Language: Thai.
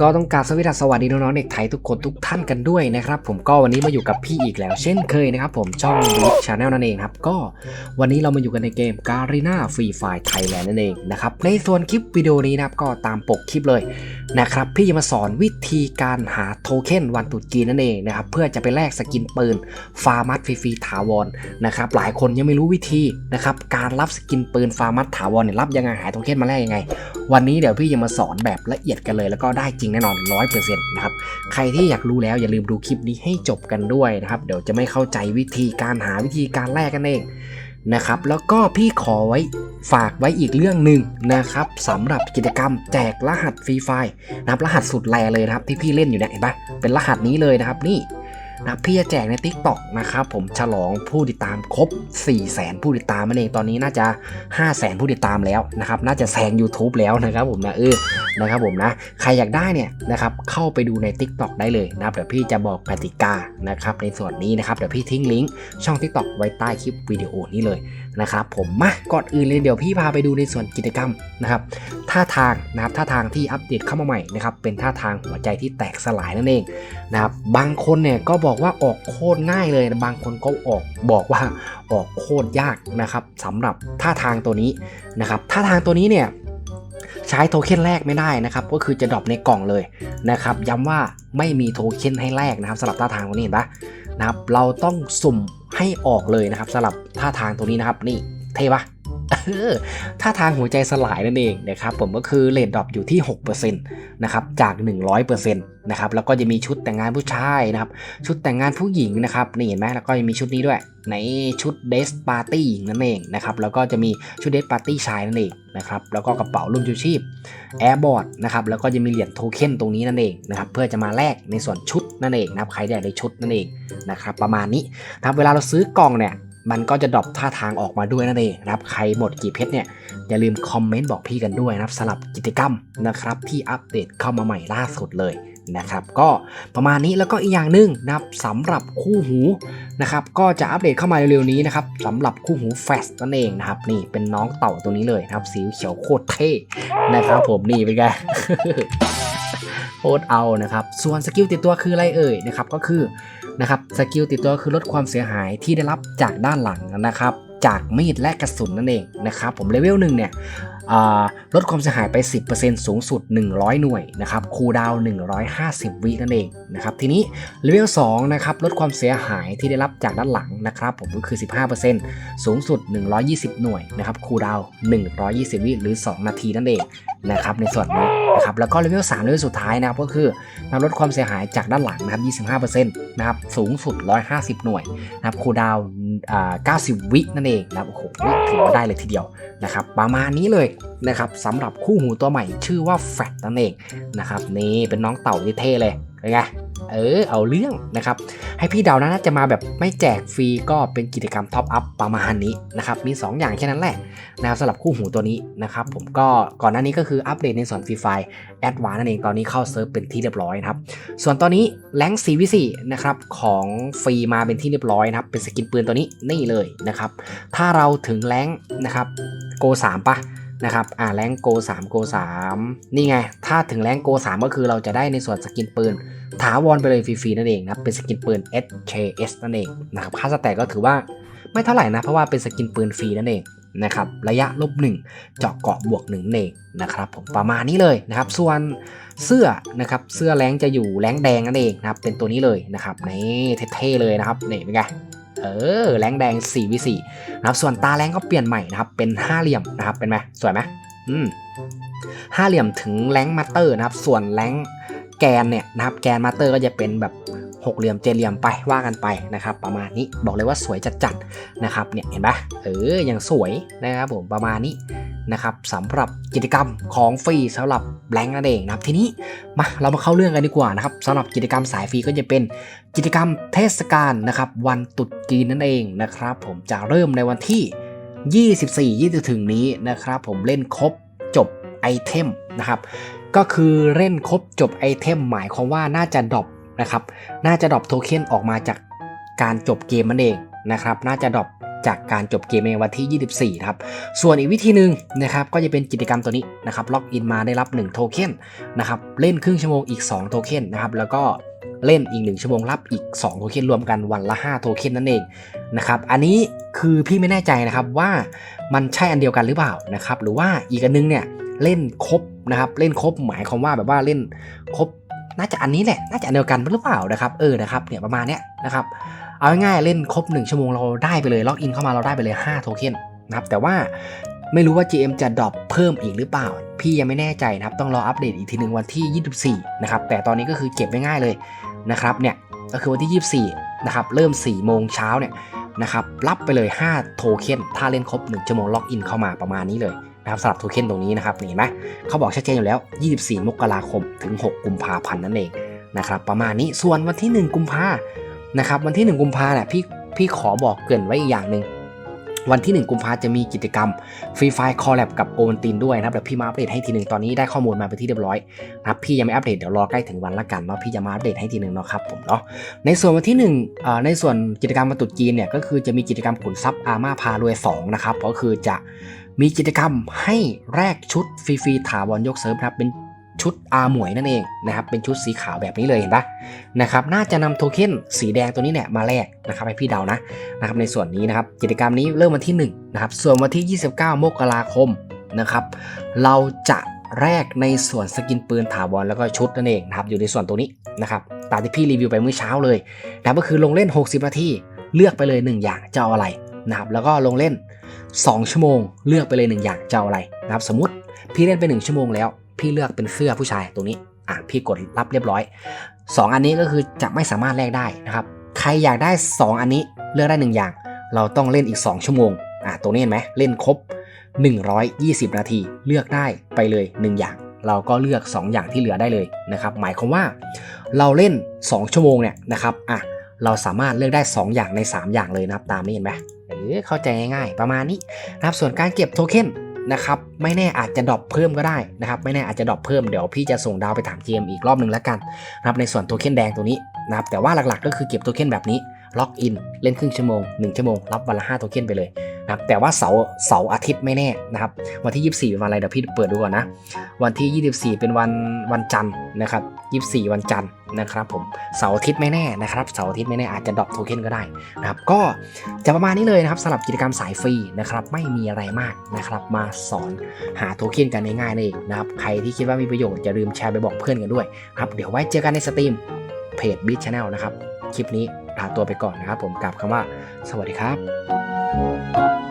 ก็ต้องการสวัสดีสวัสดีน้องๆเด็กไทยทุกคนทุกท่านกันด้วยนะครับผมก็วันนี้มาอยู่กับพี่อีกแล้ว เช่นเคยนะครับผมช่องบิ๊กชาแนลนั่นเองครับก็วันนี้เรามาอยู่กันในเกม g a r i n a Free Fire Thailand นั่นเองนะครับในส่วนคลิปวิดีโอนี้นะครับก็ตามปกคลิปเลยนะครับพี่จะมาสอนวิธีการหาโทเค็นวันตรุษจีนนั่นเองนะครับเพื่อจะไปแลกสกินปืนฟาร์มัสฟรีๆถาวรนะครับหลายคนยังไม่รู้วิธีนะครับการรับสกินปืนฟาร์มัสถาวรเนี่ยรับยังไงหาโทเค็นมาแลกยังไง วันนี้เดี๋ยวพี่จะมาสอนแบบละเอียดกันเลยแล้วก็ได้จริงแน่นอน 100%นะครับ ใครที่อยากรู้แล้วอย่าลืมดูคลิปนี้ให้จบกันด้วยนะครับ เดี๋ยวจะไม่เข้าใจวิธีการหาวิธีการแลกกันเองนะครับ แล้วก็พี่ขอไว้ฝากไว้อีกเรื่องหนึ่งนะครับสำหรับกิจกรรมแจกรหัสฟรีไฟล์นะครับรหัสสุดแรเลยนะครับที่พี่เล่นอยู่เนี่ยเห็นปะเป็นรหัสนี้เลยนะครับนี่ นะพี่จะแจกใน Tik t o อกนะครับผมฉลองผู้ติดตามครบ 4 0 0แสนผู้ติดตามนั่นเองตอนนี้น่าจะ 5 0 0แสนผู้ติดตามแล้วนะครับน่าจะแซง YouTube แล้วนะครับผมนะเออนะครับผมนะใครอยากได้เนี่ยนะครับเข้าไปดูใน Tik t o อกได้เลยนะครับเดี๋ยวพี่จะบอกกติกานะครับในส่วนนี้นะครับเดี๋ยวพี่ทิ้งลิงก์ช่อง Tik t o อกไว้ใต้คลิปวิดีโอนี้เลยนะครับผมมาก่อนอื่นเลยเดี๋ยวพี่พาไปดูในส่วนกิจกรรมนะครับท่าทางนะครับท่าทางที่อัปเดตเข้ามาใหม่นะครับเป็นท่าทางหัวใจที่แตกสลายนั่นเองนะครับบางคนเนี่ยก็บอกอกว่าออกโคตรง่ายเลย บางคนก็ออกบอกว่าออกโคตรยากนะครับสำหรับท่าทางตัวนี้นะครับท่าทางตัวนี้เนี่ยใช้โทเค็นแรกไม่ได้นะครับ ก็คือจะดรอปในกล่องเลยนะครับ ย้ำว่าไม่มีโทเค็นให้แลกนะครับสำหรับท่าทางตัวนี้เห็นปะนะครับ เราต้องสุ่มให้ออกเลยนะครับสำหรับท่าทางตัวนี้นะครับ นี่เท่ปะ เออท่าทางหัวใจสลายนั่นเองนะครับผมก็คือเลดดรอปอยู่ที่6%นะครับจาก 100%นะครับแล้วก็จะมีชุดแต่งงานผู้ชายนะครับชุดแต่งงานผู้หญิงนะครับนี่เห็นไหมแล้วก็ยังมีชุดนี้ด้วยในชุดเดสปาร์ตี้นั่นเองนะครับแล้วก็จะมีชุดเดสปาร์ตี้ชายนั่นเองนะครับแล้วก็กระเป๋ารุ่นชูชีพแอร์บอร์ดนะครับแล้วก็จะมีเหรียญโทเค็นตรงนี้นั่นเองนะครับเพื่อจะมาแลกในส่วนชุดนั่นเองนะครับใครได้ในชุดนั่นเองนะครับประมาณนี้ครับเวลาเราซื้อกล่องเนี่ย มันก็จะดรอปท่าทางออกมาด้วยนั่นเองนะครับ ใครหมดกี่เพชรเนี่ย อย่าลืมคอมเมนต์บอกพี่กันด้วยนะครับสำหรับกิจกรรมนะครับที่อัปเดตเข้ามาใหม่ล่าสุดเลยนะครับก็ประมาณนี้แล้วก็อีกอย่างหนึ่งนะครับสำหรับคู่หูนะครับก็จะอัปเดตเข้ามาเร็วๆนี้นะครับสำหรับคู่หูแฟสนั่นเองนะครับนี่เป็นน้องเต่าตัวนี้เลยนะครับสีเขียวโคตรเท่นะครับผมนี่เป็นไงโคตรเอานะครับส่วนสกิลติดตัวคืออะไรเอ่ยนะครับก็คือ นะครับสกิลติดตัวคือลดความเสียหายที่ได้รับจากด้านหลังนะครับ จากมีดและกระสุนนั่นเองนะครับ ผมเลเวลหนึ่งเนี่ยลดความเสียหายไป 10%สูงสุด 100 หน่วยนะครับ คูดาวน์150 วินั่นเองนะครับ ทีนี้เลเวล2นะครับ ลดความเสียหายที่ได้รับจากด้านหลังนะครับ ผมก็คือ 15%สูงสุด 120 หน่วยนะครับ คูดาวน์120 วิหรือ 2 นาทีนั่นเอง นะครับในส่วนนี้นะครับแล้วก็เลเวล3เลเวลสุดท้ายนะครับก็คือนำลดความเสียหายจากด้านหลังนะครับ25%นะครับสูงสุด 150 หน่วยนะครับคูดาวน์อ่า90 วินั่นเองนะครับโอ้โหถือว่าได้เลยทีเดียวนะครับประมาณนี้เลยนะครับสำหรับคู่หูตัวใหม่ชื่อว่าแฟตนั่นเองนะครับนี่เป็นน้องเต่าที่เท่เลยเป็นไง เออเอาเรื่องนะครับ ให้พี่เดานะน่าจะมาแบบไม่แจกฟรีก็เป็นกิจกรรมท็อปอัพประมาณนี้นะครับ มี 2 อย่างแค่นั้นแหละนะครับสำหรับคู่หูตัวนี้นะครับ ผมก็ก่อนหน้านี้ก็คืออัปเดตในส่วนฟรีไฟแอดวานนั่นเองตอนนี้เข้าเซิร์ฟเป็นที่เรียบร้อยนะครับ ส่วนตอนนี้แรง4 v 4นะครับของฟรีมาเป็นที่เรียบร้อยนะครับ เป็นสกินปืนตัวนี้นี่เลยนะครับ ถ้าเราถึงแรงนะครับโก3ปะนะครับ อ่าแรงโก3โก3นี่ไง ถ้าถึงแรงโก3ก็คือเราจะได้ในส่วนสกินปืน ถาวรไปเลยฟรีๆนั่นเองนะเป็นสกินปืน SKS นั่นเองนะครับค่าสแต็กก็ถือว่าไม่เท่าไหร่นะ เพราะว่าเป็นสกินปืนฟรีนั่นเองนะครับระยะลบ1เจาะเกาะบวก1นั่นเองนะครับผมประมาณนี้เลยนะครับส่วนเสื้อนะครับเสื้อแรงจะอยู่แรงแดงนั่นเองนะครับเป็นตัวนี้เลยนะครับนี่เท่ๆเลยนะครับนี่เป็นไงเออแรงแดง4วิ4นะครับส่วนตาแรงก็เปลี่ยนใหม่นะครับเป็นห้าเหลี่ยมนะครับเป็นไหมสวยไหมอืมห้าเหลี่ยมถึงแรงมาสเตอร์นะครับส่วนแรง แกนเนี่ยนะครับแกนมาสเตอร์ก็จะเป็นแบบหกเหลี่ยมเจเหลี่ยมไปว่ากันไปนะครับ ประมาณนี้บอกเลยว่าสวยจัดๆนะครับเนี่ยเห็นปะเอออย่างสวยนะครับผมประมาณนี้นะครับสำหรับกิจกรรมของฟรีสำหรับแบงค์นั่นเองนะครับทีนี้มาเรามาเข้าเรื่องกันดีกว่านะครับสำหรับกิจกรรมสายฟรีก็จะเป็นกิจกรรมเทศกาลนะครับวันตรุษจีนนั่นเองนะครับ ผมจะเริ่มในวันที่ 24ยี่ถึงนี้นะครับ ผมเล่นครบจบไอเทมนะครับ ก็คือเล่นครบจบไอเทมหมายความว่าน่าจะดรอปนะครับ น่าจะดรอปโทเค็นออกมาจากการจบเกมนั่นเองนะครับ น่าจะดรอปจากการจบเกมในวันที่ 24 ครับ ส่วนอีกวิธีหนึ่งนะครับ ก็จะเป็นกิจกรรมตัวนี้นะครับ ล็อกอินมาได้รับ 1 โทเค็นนะครับ เล่นครึ่งชั่วโมงอีก 2 โทเค็นนะครับ แล้วก็เล่นอีก 1 ชั่วโมงรับอีก 2 โทเค็นรวมกันวันละ 5 โทเค็นนั่นเองนะครับ อันนี้คือพี่ไม่แน่ใจนะครับว่ามันใช่อันเดียวกันหรือเปล่านะครับ หรือว่าอีกอันนึงเนี่ย เล่นครบนะครับเล่นครบหมายความว่าแบบว่าเล่นครบน่าจะอันนี้แหละน่าจะอันเดียวกันหรือเปล่านะครับเออนะครับเนี่ยประมาณเนี้ยนะครับเอาง่ายๆเล่นครบ 1 ชั่วโมงเราได้ไปเลยล็อกอินเข้ามาเราได้ไปเลย5โทเค็นนะครับแต่ว่าไม่รู้ว่า GM จะดรอปเพิ่มอีกหรือเปล่า พี่ยังไม่แน่ใจนะครับ ต้องรออัปเดตอีกทีหนึ่งวันที่ 24 นะครับ แต่ตอนนี้ก็คือเก็บไว้ง่ายเลยนะครับเนี่ยก็คือวันที่ 24 นะครับ เริ่ม 4 โมงเช้าเนี่ยนะครับ รับไปเลย 5 โทเค็นถ้าเล่นครบ 1 ชั่วโมงล็อกอินเข้ามาประมาณนี้เลย นะครับสำหรับโทเค็นตรงนี้นะครับเห็นไหมเขาบอกชัดเจนอยู่แล้ว 24 มกราคมถึง 6 กุมภาพันธ์นั่นเองนะครับประมาณนี้ส่วนวันที่ 1 กุมภานะครับวันที่ 1 กุมภาเนี่ยพี่พี่ขอบอกเกินไว้อีกอย่างหนึ่งวันที่ 1 กุมภาจะมีกิจกรรมฟรีไฟคอลแลบกับโอวันตินด้วยนะครับเดี๋ยวพี่มาอัปเดตให้ทีหนึ่งตอนนี้ได้ข้อมูลมาเป็นที่เรียบร้อยนะครับพี่ยังไม่อัปเดตเดี๋ยวรอใกล้ถึงวันละกันเนาะพี่จะมาอัปเดตให้ทีหนึ่งเนาะครับผมเนาะในส่วนวันที่1อ่าในส่วนกิจกรรมวันตรุษจีนเนี่ยก็คือจะมีกิจกรรมขุนทรัพย์อาม่าพารวย2นะครับก็คือจะ มีกิจกรรมให้แลกชุดฟรีๆถาวรยกเสริมนะครับเป็นชุดอาหมวยนั่นเองนะครับเป็นชุดสีขาวแบบนี้เลยเห็นปะนะครับน่าจะนำโทเค็นสีแดงตัวนี้เนี่ยมาแลกนะครับให้พี่เดานะนะครับในส่วนนี้นะครับกิจกรรมนี้เริ่มวันที่1นะครับส่วนวันที่ 29 มกราคมนะครับเราจะแลกในส่วนสกินปืนถาวรแล้วก็ชุดนั่นเองนะครับอยู่ในส่วนตัวนี้นะครับตามที่พี่รีวิวไปเมื่อเช้าเลยนะก็คือลงเล่น 60 นาทีเลือกไปเลย 1 อย่างจะเอาอะไรนะครับแล้วก็ลงเล่น 2 ชั่วโมง เลือกไปเลย1อย่างจะเอาอะไรนะครับสมมติพี่เล่นไป 1 ชั่วโมงแล้ว พี่เลือกเป็นเสื้อผู้ชายตรงนี้อะพี่กดรับเรียบร้อย 2 อันนี้ก็คือจะไม่สามารถแลกได้นะครับใครอยากได้ 2 อันนี้เลือกได้ 1 อย่าง เราต้องเล่นอีก 2 ชั่วโมงอะตรงนี้เห็นไหมเล่นครบ 120 นาที เลือกได้ไปเลย 1 อย่าง เราก็เลือก 2 อย่างที่เหลือได้เลยนะครับหมายความว่าเราเล่น 2 ชั่วโมงเนี่ยนะครับอะเราสามารถเลือกได้ 2 อย่างใน 3 อย่างเลยนะครับตามนี้เห็นไหม ออเข้าใจง่ายๆ ประมาณนี้นะครับส่วนการเก็บโทเค็นนะครับไม่แน่อาจจะดรอปเพิ่มก็ได้นะครับไม่แน่อาจจะดรอปเพิ่มเดี๋ยวพี่จะส่งดาวไปถาม GM อีกรอบหนึ่งแล้วกันนะครับในส่วนโทเค็นแดงตัวนี้นะครับแต่ว่าหลักๆ ก็คือเก็บโทเค็นแบบนี้ล็อกอินเล่นครึ่งชั่วโมง1ชั่วโมงรับวันละ5โทเค็นไปเลยนะครับแต่ว่าเสาร์เสาร์อาทิตย์ไม่แน่นะครับวันที่ 24 เป็นวันอะไรเดี๋ยวพี่เปิดดูก่อนนะวันที่ 24 เป็นวันวันจันทร์นะครับ24 วันจันทร์ นะครับผมเสาร์อาทิตย์ไม่แน่นะครับเสาร์อาทิตย์ไม่แน่อาจจะดรอปโทเค็นก็ได้นะครับก็จะประมาณนี้เลยนะครับสำหรับกิจกรรมสายฟรีนะครับไม่มีอะไรมากนะครับมาสอนหาโทเค็นกันง่ายๆเองนะครับใครที่คิดว่ามีประโยชน์อย่าลืมแชร์ไปบอกเพื่อนกันด้วยครับเดี๋ยวไว้เจอกันในสตรีมเพจ b i t Channel นะครับคลิปนี้ลาตัวไปก่อนนะครับผมกับคำว่า สวัสดีครับ